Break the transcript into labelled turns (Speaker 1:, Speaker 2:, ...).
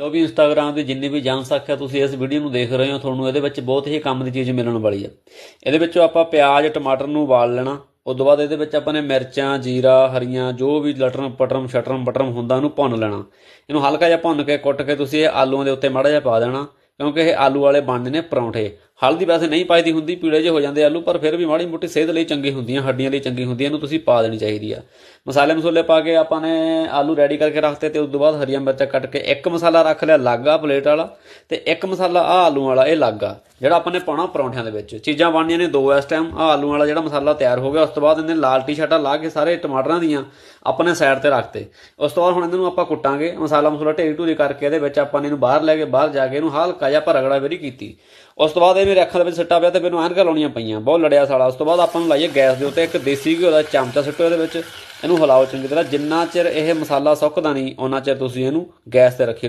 Speaker 1: ਲੋ ਵੀ Instagram ਤੇ ਜਿੰਨੀ ਵੀ ਜਾਣ ਸਕਿਆ ਤੁਸੀਂ ਇਸ ਵੀਡੀਓ ਨੂੰ ਦੇਖ ਰਹੇ ਹੋ, ਤੁਹਾਨੂੰ ਇਹਦੇ ਵਿੱਚ ਬਹੁਤ ਹੀ ਕੰਮ ਦੀ ਚੀਜ਼ ਮਿਲਣ ਵਾਲੀ ਹੈ ਇਹਦੇ ਵਿੱਚੋਂ ਆਪਾਂ ਪਿਆਜ਼, ਟਮਾਟਰ ਨੂੰ ਉਬਾਲ ਲੈਣਾ ਉਸ ਤੋਂ ਬਾਅਦ ਇਹਦੇ ਵਿੱਚ ਆਪਾਂ ਨੇ ਮਿਰਚਾਂ, ਜੀਰਾ, ਹਰੀਆਂ, ਜੋ ਵੀ ਲਟਰਮ ਪਟਰਮ ਸ਼ਟਰਮ ਬਟਰਮ ਹੁੰਦਾ, ਉਹਨੂੰ ਭੁੰਨ ਲੈਣਾ। ਇਹਨੂੰ ਹਲਕਾ ਜਿਹਾ ਭੁੰਨ ਕੇ ਕੁੱਟ ਕੇ ਤੁਸੀਂ ਇਹ ਆਲੂਆਂ ਦੇ ਉੱਤੇ ਮਾੜਾ ਜਿਹਾ ਪਾ ਦੇਣਾ, ਕਿਉਂਕਿ ਇਹ ਆਲੂ ਵਾਲੇ ਬਣਦੇ ਨੇ ਪਰੌਂਠੇ। ਹਲਦੀ ਵੈਸੇ ਨਹੀਂ ਪਾਈਦੀ ਹੁੰਦੀ, ਪੀਲੇ ਜਿਹੇ ਹੋ ਜਾਂਦੇ ਆਲੂ, ਪਰ ਫਿਰ ਵੀ ਮਾੜੀ ਮੋਟੀ ਸਿਹਤ ਲਈ ਚੰਗੀ ਹੁੰਦੀਆਂ, ਹੱਡੀਆਂ ਲਈ ਚੰਗੀ ਹੁੰਦੀ ਇਹਨੂੰ ਤੁਸੀਂ ਪਾ ਦੇਣੀ ਚਾਹੀਦੀ ਆ। ਮਸਾਲੇ ਮਸੂਲੇ ਪਾ ਕੇ ਆਪਾਂ ਨੇ ਆਲੂ ਰੈਡੀ ਕਰਕੇ ਰੱਖਤੇ ਤੇ ਉਸ ਤੋਂ ਬਾਅਦ ਹਰੀਆਂ ਮਿਰਚਾਂ ਕੱਟ ਕੇ ਇੱਕ ਮਸਾਲਾ ਰੱਖ ਲਿਆ ਲਾਗਾ ਪਲੇਟ ਵਾਲਾ ਤੇ ਇੱਕ ਮਸਾਲਾ ਆ ਆਲੂ ਵਾਲਾ, ਇਹ ਲਾਗਾ। ਜਿਹੜਾ ਆਪਾਂ ਨੇ ਪਾਉਣਾ ਪਰੌਂਠਿਆਂ ਦੇ ਵਿੱਚ। ਚੀਜ਼ਾਂ ਬਣਨੀਆਂ ਨੇ ਦੋ ਇਸ ਟਾਈਮ ਆ ਆਲੂ ਵਾਲਾ ਜਿਹੜਾ ਮਸਾਲਾ ਤਿਆਰ ਹੋ ਗਿਆ, ਉਸ ਤੋਂ ਬਾਅਦ ਇਹਨੇ ਲਾਲ ਟੀ-ਸ਼ਰਟਾਂ ਲਾ ਕੇ ਸਾਰੇ ਟਮਾਟਰਾਂ ਦੀਆਂ ਆਪਣੇ ਸਾਈਡ ਤੇ ਰੱਖਤੇ ਉਸ ਤੋਂ ਬਾਅਦ ਹੁਣ ਇਹਨਾਂ ਨੂੰ ਆਪਾਂ ਕੁੱਟਾਂਗੇ। ਮਸਾਲਾ ਮਸੂਲਾ ਢੇਰੀ ਢੂਰੀ ਕਰਕੇ ਇਹਦੇ ਵਿੱਚ ਆਪਾਂ ਨੇ ਇਹਨੂੰ ਬਾਹਰ ਲੈ ਕੇ ਬਾਹਰ ਜਾ ਕੇ ਇਹਨੂੰ ਹਲਕਾ ਜਿਹਾ ਰਗੜਾ ਵੇਰੀ ਕੀਤੀ। ਉਸ ਤੋਂ ਬਾਅਦ ਇਹ ਮੇਰੇ ਅੱਖਾਂ ਦੇ ਵਿੱਚ ਸਿੱਟਾ ਪਿਆ ਤੇ ਮੈਨੂੰ ਐਨਕਾਂ ਲਾਉਣੀਆਂ ਪਈਆਂ। ਬਹੁਤ ਲੜਿਆ ਸਾਲਾ। ਉਸ ਤੋਂ ਬਾਅਦ ਆਪਾਂ ਨੂੰ ਲਾਈਏ ਗੈਸ ਦੇ ਉੱਤੇ ਇੱਕ ਦੇਸੀ ਘਿਓ ਦਾ ਚਮਚਾ ਸਿੱਟੋ ਇਹਦੇ ਵਿੱਚ। ਇਹਨੂੰ ਹਿਲਾਓ ਚੰਗੀ ਤਰ੍ਹਾਂ। ਜਿੰਨਾ ਚਿਰ ਇਹ ਮਸਾਲਾ ਸੁੱਕਦਾ ਨਹੀਂ ਉਹਨਾਂ ਚਿਰ ਤੁਸੀਂ ਇਹਨੂੰ ਗੈਸ ਤੇ ਰੱਖੀ